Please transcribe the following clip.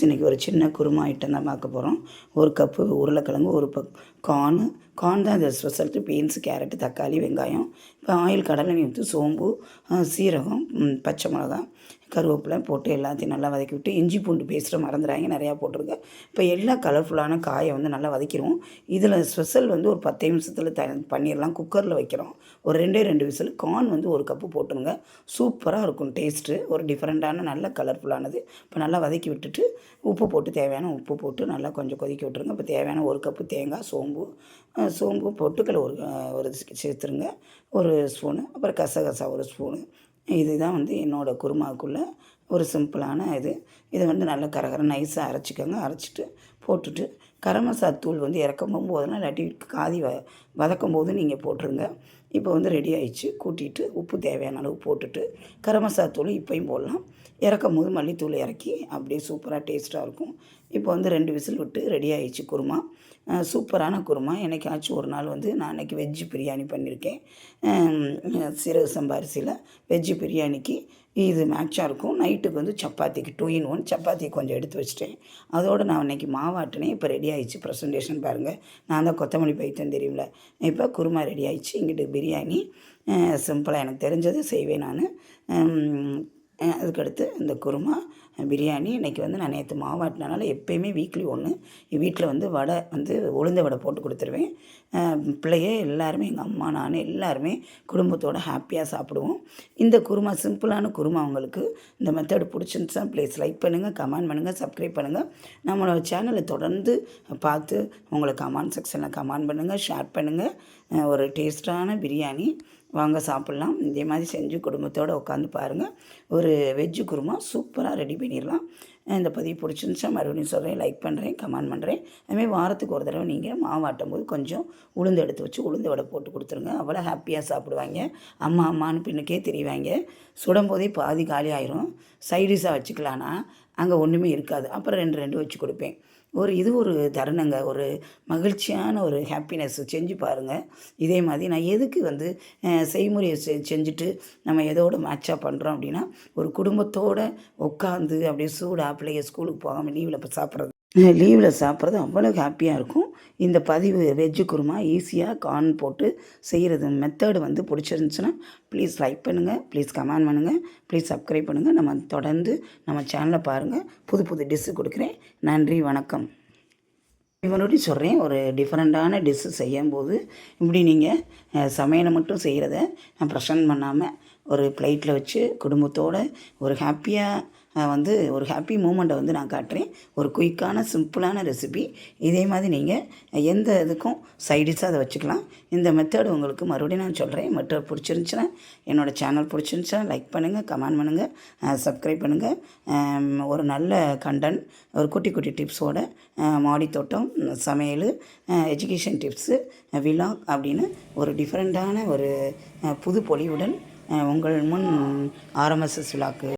Friends இன்றைக்கி ஒரு சின்ன குருமா ஐட்டம் தான் பார்க்க போகிறோம் ஒரு கப்பு உருளைக்கிழங்கு ஒரு பக் கார்னு கார்ன் தான் இந்த ஸ்பெஷல்ட்டு பீன்ஸ் கேரட்டு தக்காளி வெங்காயம். இப்போ ஆயில் கடலை ஊற்றி சோம்பு சீரகம் பச்சை மிளகா கருவேப்பிலை போட்டு எல்லாத்தையும் நல்லா வதக்கி விட்டு இஞ்சி பூண்டு பேஸ்ட்டை மறந்துடாங்க நிறையா போட்டிருக்கேன் இப்போ எல்லா கலர்ஃபுல்லான காயை வந்து நல்லா வதக்கிடுவோம் இதில் ஸ்பெஷல் வந்து ஒரு பத்து நிமிஷத்தில் த பண்ணிடலாம். குக்கரில் வைக்கிறோம். ஒரு ரெண்டே ரெண்டு விசில் கார்ன் வந்து ஒரு கப்பு போட்டுருங்க. சூப்பராக இருக்கும் டேஸ்ட்டு. ஒரு டிஃப்ரெண்ட்டான நல்ல கலர்ஃபுல்லானது இப்போ நல்லா வதக்கி விட்டுட்டு உப்பு போட்டு தேவையான உப்பு போட்டு நல்லா கொஞ்சம் கொதிக்க விட்டுருங்க. இப்போ தேவையான ஒரு கப்பு தேங்காய் சோம்பு சோம்பு பொட்டுக்களை ஒரு ஒரு சேர்த்துருங்க. ஒரு ஸ்பூனு அப்புறம் கசகசா ஒரு ஸ்பூனு இதுதான் வந்து என்னோடய குருமாவுக்குள்ள ஒரு சிம்பிளான இது. இதை வந்து நல்லா கரகர நைஸாக அரைச்சிக்கோங்க. அரைச்சிட்டு போட்டுட்டு கரமசா தூள் வந்து இறக்கும் போதுனா இல்லாட்டி காதி வ வதக்கும் போது நீங்கள் போட்டுருங்க. இப்போ வந்து ரெடி ஆயிடுச்சு. கூட்டிட்டு உப்பு தேவையான அளவு போட்டுட்டு கரமசா தூள் இப்போயும் போடலாம். இறக்கும் போது மல்லித்தூள் இறக்கி அப்படியே சூப்பராக டேஸ்ட்டாக இருக்கும். இப்போ வந்து ரெண்டு விசில் விட்டு ரெடி ஆயிடுச்சு குருமா. சூப்பரான குருமா. என்னைக்காச்சும் ஒரு நாள் வந்து நான் அன்றைக்கி வெஜ்ஜு பிரியாணி பண்ணியிருக்கேன் அஹ் சீரக சம்பா அரிசியில் வெஜ்ஜு பிரியாணிக்கு இது மேட்சாக இருக்கும். நைட்டுக்கு வந்து சப்பாத்திக்கு டூ இன் ஒன் சப்பாத்தி கொஞ்சம் எடுத்து வச்சிட்டேன். அதோடு நான் அன்றைக்கி மாவாட்டினேன் இப்போ ரெடி ஆகிடுச்சு ப்ரெசன்டேஷன் பாருங்கள் நான் தான் கொத்தமல்லி பைத்தன் தெரியும்ல. இப்போ குருமா ரெடி ஆகிடுச்சு இங்கிட்டு பிரியாணி சிம்பிளாக எனக்கு தெரிஞ்சது செய்வேன் நான். அதுக்கடுத்து இந்த குருமா பிரியாணி. இன்றைக்கி வந்து நான் நேற்று மாவாட்டினால எப்போயுமே வீக்லி ஒன்று வீட்டில் வந்து வடை வந்து உளுந்த வடை போட்டு கொடுத்துருவேன். பிள்ளையே எல்லாருமே எங்கள் அம்மா நான் எல்லாருமே குடும்பத்தோடு ஹாப்பியாக சாப்பிடுவோம். இந்த குருமா சிம்பிளான குருமா உங்களுக்கு. இந்த மெத்தட் பிடிச்சிருந்துச்சா ப்ளீஸ் லைக் பண்ணுங்கள் கமெண்ட் பண்ணுங்கள் சப்ஸ்கிரைப் பண்ணுங்கள் நம்மளோட சேனலை தொடர்ந்து பார்த்து உங்களை கமெண்ட் செக்ஷனில் கமெண்ட் பண்ணுங்கள் ஷேர் பண்ணுங்கள் ஒரு டேஸ்ட்டான பிரியாணி. வாங்க சாப்பிட்லாம். இதே மாதிரி செஞ்சு குடும்பத்தோடு உட்காந்து பாருங்கள் ஒரு வெஜ்ஜு குருமா சூப்பராக ரெடி பண்ணிடலாம். இந்த பதிவு பிடிச்சிருந்துச்சா மறுபடியும் சொல்கிறேன் லைக் பண்ணுறேன் கமெண்ட் பண்ணுறேன் அதுமாதிரி வாரத்துக்கு ஒரு தடவை நீங்கள் மாவாட்டும் போது கொஞ்சம் உளுந்து எடுத்து வச்சு உளுந்து வடை போட்டு கொடுத்துருங்க. அவ்வளோ ஹாப்பியாக சாப்பிடுவாங்க. அம்மா அம்மான்னு பின்னுக்கே தெரிவாங்க. சுடும்போதே பாதி காலி ஆயிரும். சைடிஷாக வச்சுக்கலான்னா அங்கே ஒன்றுமே இருக்காது. அப்புறம் ரெண்டு ரெண்டு வச்சு கொடுப்பேன். ஒரு இது ஒரு தருணங்க. ஒரு மகிழ்ச்சியான ஒரு ஹாப்பினஸ் செஞ்சு பாருங்கள் இதே மாதிரி நான் எதுக்கு வந்து செய்முறையை செ செஞ்சுட்டு நம்ம எதோட மேட்சாக பண்ணுறோம் அப்படின்னா ஒரு குடும்பத்தோடு உட்காந்து அப்படியே சூடாக பிள்ளைங்க ஸ்கூலுக்கு போகாமல் லீவில் இப்போ சாப்பிட்றது. லீவில் சாப்பிட்றது அவ்வளோ ஹாப்பியாக இருக்கும். இந்த பதிவு வெஜ்ஜு குருமா ஈஸியாக கார்ன் போட்டு செய்கிறது மெத்தடு வந்து பிடிச்சிருந்துச்சுன்னா ப்ளீஸ் லைக் பண்ணுங்கள் ப்ளீஸ் கமெண்ட் பண்ணுங்கள் ப்ளீஸ் சப்ஸ்கிரைப் பண்ணுங்கள் நம்ம தொடர்ந்து நம்ம சேனலை பாருங்கள் புது புது டிஷ்ஷு கொடுக்குறேன். நன்றி வணக்கம். இவனோடய சொல்கிறேன் ஒரு டிஃப்ரெண்ட்டான டிஷ்ஷு செய்யும்போது இப்படி நீங்கள் சமையலை மட்டும் செய்கிறத நான் ப்ரெசன்ட் பண்ணாமல் ஒரு பிளேட்டில் வச்சு குடும்பத்தோடு ஒரு ஹாப்பியாக வந்து ஒரு ஹாப்பி மூமெண்ட்டை வந்து நான் காட்டுறேன். ஒரு குயிக்கான சிம்பிளான ரெசிபி இதே மாதிரி நீங்கள் எந்த இதுக்கும் சைடிஷாக அதை வச்சுக்கலாம். இந்த மெத்தேடு உங்களுக்கு மறுபடியும் நான் சொல்கிறேன் மெத்தட் பிடிச்சிருந்துச்சுன்னா என்னோடய சேனல் பிடிச்சிருந்துச்சுன்னா லைக் பண்ணுங்கள் கமெண்ட் பண்ணுங்கள் சப்ஸ்கிரைப் பண்ணுங்கள் ஒரு நல்ல கண்டென்ட் ஒரு குட்டி குட்டி டிப்ஸோட மாடி தோட்டம் சமையல் எஜுகேஷன் டிப்ஸு விலாக் அப்படின்னு ஒரு டிஃப்ரெண்ட்டான ஒரு புது பொலிவுடன் உங்கள் முன் ஆர்எம்எஸ்எஸ் விழாக்கு